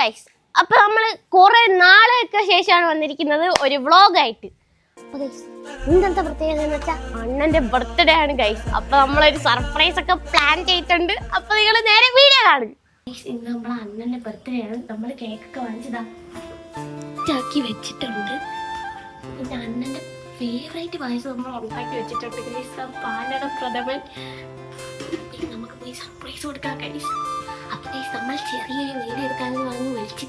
Guys അപ്പൊ നമ്മൾ കുറെ നാളെയൊക്കെ ശേഷമാണ് വന്നിരിക്കുന്നത് ഒരു വ്ളോഗായിട്ട് അപ്പൊ ഗൈസ് ഇന്നത്തെ പ്രത്യേകത എന്ന് വെച്ചാൽ അണ്ണന്റെ ബർത്ത്ഡേ ആണ് ഗൈസ് അപ്പൊ നമ്മളൊരു സർപ്രൈസ് ഒക്കെ പ്ലാൻ ചെയ്തിട്ടുണ്ട്. അപ്പൊ നിങ്ങൾ നേരെ വീഡിയോ കാണും. ഇന്ന് നമ്മളെ അണ്ണന്റെ ബർത്ത്ഡേ ആണ്. നമ്മൾ കേക്ക് ഒക്കെ വാങ്ങിച്ചതാ. ആക്കി വെച്ചിട്ടുണ്ട്. പിന്നെ അണ്ണന്റെ ഫേവറേറ്റ് പായസം നമ്മൾ ഉണ്ടാക്കി വെച്ചിട്ടുണ്ട് ഗൈസ് പാലട പ്രഥമൻ നമുക്ക് പോയി സർപ്രൈസ് കൊടുക്കാം ഗൈസ്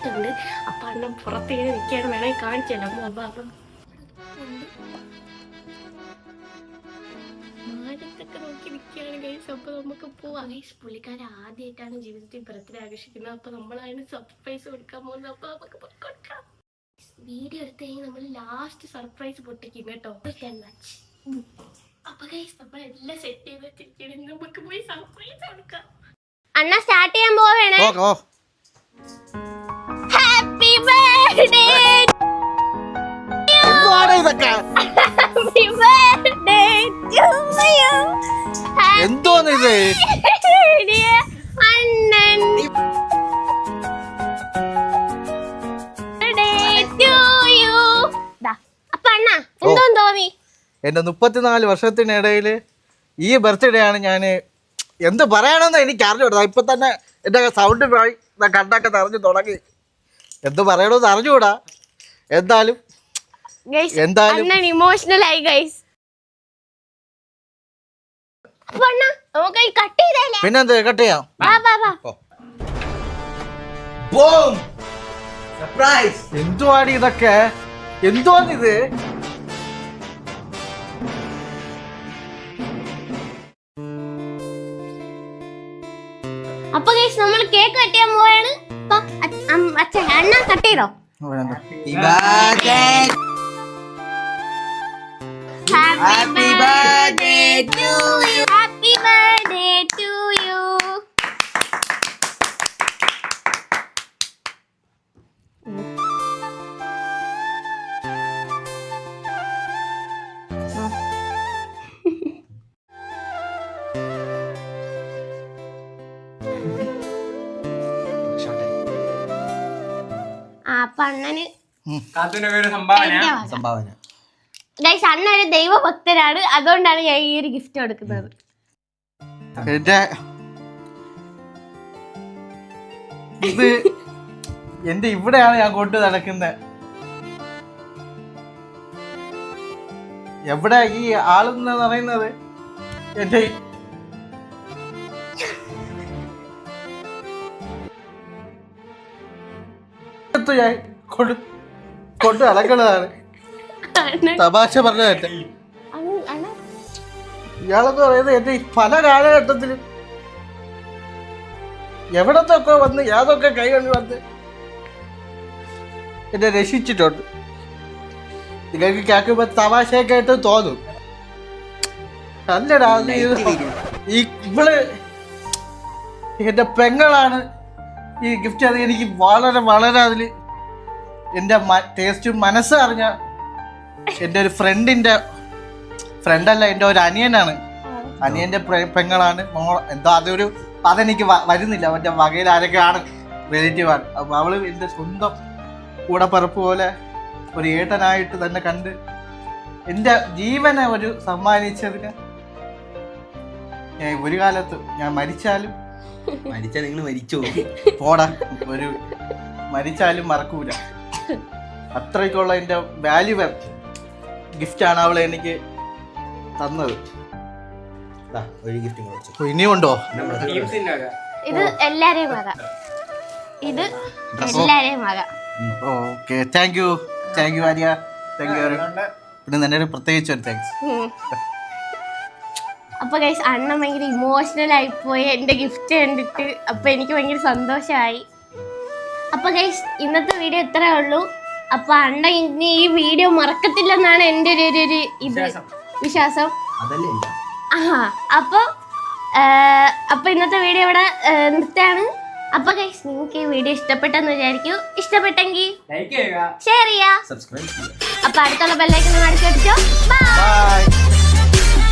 പറഞ്ഞ് വിളിച്ചിട്ടുണ്ട് അപ്പൊ അണ്ണൻ പുറത്തേക്ക് നിൽക്കുകയാണ്. വേണമെങ്കിൽ കാണിച്ചല്ലോ അമ്മ അപ്പം മാനത്തൊക്കെ നോക്കി നിൽക്കുകയാണ് ഗൈസ് അപ്പൊ നമുക്ക് പോവാം. ഗൈസ് പുള്ളിക്കാരൻ ആദ്യമായിട്ടാണ് ജീവിതത്തിൽ ബർത്ത്ഡേ ആകർഷിക്കുന്നത്. അപ്പൊ നമ്മളതിന് സർപ്രൈസ് കൊടുക്കാൻ പോകുന്നത് അപ്പൊ നമുക്ക് കൊടുക്കാം. വീഡിയോ എടുത്ത് കഴിഞ്ഞാൽ നമ്മൾ ലാസ്റ്റ് സർപ്രൈസ് പൊട്ടിക്കും കേട്ടോ. അപ്പൊ ഗൈസ് നമ്മൾ എല്ലാം സെറ്റ് ചെയ്ത് നമുക്ക് പോയി സർപ്രൈസ് കൊടുക്കാം. അണ്ണ സ്റ്റാർട്ട് ചെയ്യാൻ പോവേണേ എന്തോന്ന് ഇത്? എന്റെ മുപ്പത്തിനാല് വർഷത്തിനിടയിൽ ഈ ബർത്ത്ഡേ ആണ് ഞാൻ എന്ത് പറയണമെന്ന് എനിക്ക് അറിഞ്ഞൂടാ ഇപ്പൊ തന്നെ എന്റെ സൗണ്ട് പോയി ഞാൻ കണ്ണൊക്കെ നിറഞ്ഞു തുടങ്ങി. എന്ത് പറയണമെന്ന് അറിഞ്ഞുകൂടാ. എന്തായാലും ഇമോഷണൽ ആയി ഗൈസ് പിന്നെന്ത് കട്ട് ചെയ്യാം? സർപ്രൈസ് എന്തുവാടി ഇതൊക്കെ? എന്തുവാണിത്? അപ്പൊ നമ്മൾ കേക്ക് കട്ട് ചെയ്യാൻ പോവാണ്. അപ്പൊ അ- അം- അച്ഛൻ അണ്ണ കട്ട് ചെയ്തോ ഹാപ്പി ബർത്ത്ഡേ അപ്പൊ അണ്ണന് പേര് സംഭാവന. സംഭാവന. ഗൈസ് അണ്ണ ഒരു ദൈവഭക്തനാണ്. അതുകൊണ്ടാണ് ഞാൻ ഈ ഒരു ഗിഫ്റ്റ് കൊടുക്കുന്നത്. എന്റെ ഇത് എന്റെ ഇവിടെയാണ് ഞാൻ കൊണ്ട് നടക്കുന്നത്. എവിടെ ഈ ആളെന്ന് പറയുന്നത്? എന്റെ ഈ- ത്ത് ഞാൻ കൊണ്ട് കൊണ്ട് അലക്കണതാണ് തമാശ പറഞ്ഞതല്ല ഇയാളെന്ന് പറയുന്നത് എന്റെ പല കാലഘട്ടത്തിലും എവിടത്തൊക്കെ വന്ന് യാതൊക്കെ കൈ കൊണ്ട് വന്ന് എന്നെ രക്ഷിച്ചിട്ടുണ്ട്. നിങ്ങൾക്ക് കേൾക്കുമ്പോ തമാശയൊക്കെ ആയിട്ട് തോന്നും. അല്ലടാ ഇത് ഈ ഇവൾ എന്റെ പെങ്ങളാണ് ഈ ഗിഫ്റ്റ് അത് എനിക്ക് വളരെ വളരെ അതിൽ എന്റെ ടേസ്റ്റും മനസ്സറിഞ്ഞ എന്റെ ഒരു ഫ്രണ്ടിന്റെ ഫ്രണ്ടല്ല എന്റെ ഒരു അനിയനാണ്. അനിയന്റെ പെങ്ങളാണ്. മോൾ എന്തോ അതൊരു അതെനിക്ക് വരുന്നില്ല. അവന്റെ വകയിൽ ആരൊക്കെയാണ് റിലേറ്റീവ് ആണ്. അപ്പൊ അവൾ എന്റെ സ്വന്തം കൂടപ്പിറപ്പ് പോലെ ഒരു ഏട്ടനായിട്ട് തന്നെ കണ്ട് എന്റെ ജീവനെ ഒരു സമ്മാനിച്ചതിന് ഞാൻ ഒരു കാലത്ത് ഞാൻ മരിച്ചാലും മരിച്ചാ നിങ്ങൾ മരിച്ചു? പോടാ. ഒരു മരിച്ചാലും മറക്കൂല. അത്രയ്ക്കുള്ള എന്റെ വാല്യൂ ഗിഫ്റ്റാണ് അവൾ എനിക്ക് തന്നത്. ദാ, ഒരു ഗിഫ്റ്റ് അപ്പൊ ഇനിയുണ്ടോ ടീംസിന്റെ വക ഇത് എല്ലാരെയും ഇത് എല്ലാരെയും വക okay thank you thank you Arya. Thank you പിന്നെ തന്നെ പ്രത്യേകിച്ച് ഒരു താങ്ക്സ് ഉം. അപ്പൊ ഗൈസ് അണ്ണൻ ഭയങ്കര ഇമോഷണൽ ആയിപ്പോയി എന്റെ ഗിഫ്റ്റ് കണ്ടിട്ട്. അപ്പൊ എനിക്ക് ഭയങ്കര സന്തോഷമായി അപ്പൊ ഗൈസ് ഇന്നത്തെ വീഡിയോ ഇത്രേ ഉള്ളൂ. അപ്പൊ അണ്ട ഇനി ഈ വീഡിയോ മറക്കത്തില്ലെന്നാണ് എന്റെ ഒരു ഒരു- ഇത്. വിശ്വാസം. ആ അപ്പൊ അപ്പൊ ഇന്നത്തെ വീഡിയോ ഇവിടെ നിർത്തിയാണ് നിർത്തുകയാണ്. അപ്പൊ ഗൈസ് നിങ്ങൾക്ക് ഈ വീഡിയോ ഇഷ്ടപ്പെട്ടെന്ന് വിചാരിക്കൂ. ഇഷ്ടപ്പെട്ടെങ്കിൽ ലൈക്ക് ചെയ്യുക. ഷെയർ ചെയ്യാ സബ്സ്ക്രൈബ് ചെയ്യുക. അപ്പൊ അടുത്തുള്ള ബെല്ലൈക്കൺ അടിച്ചു ബൈ ബൈ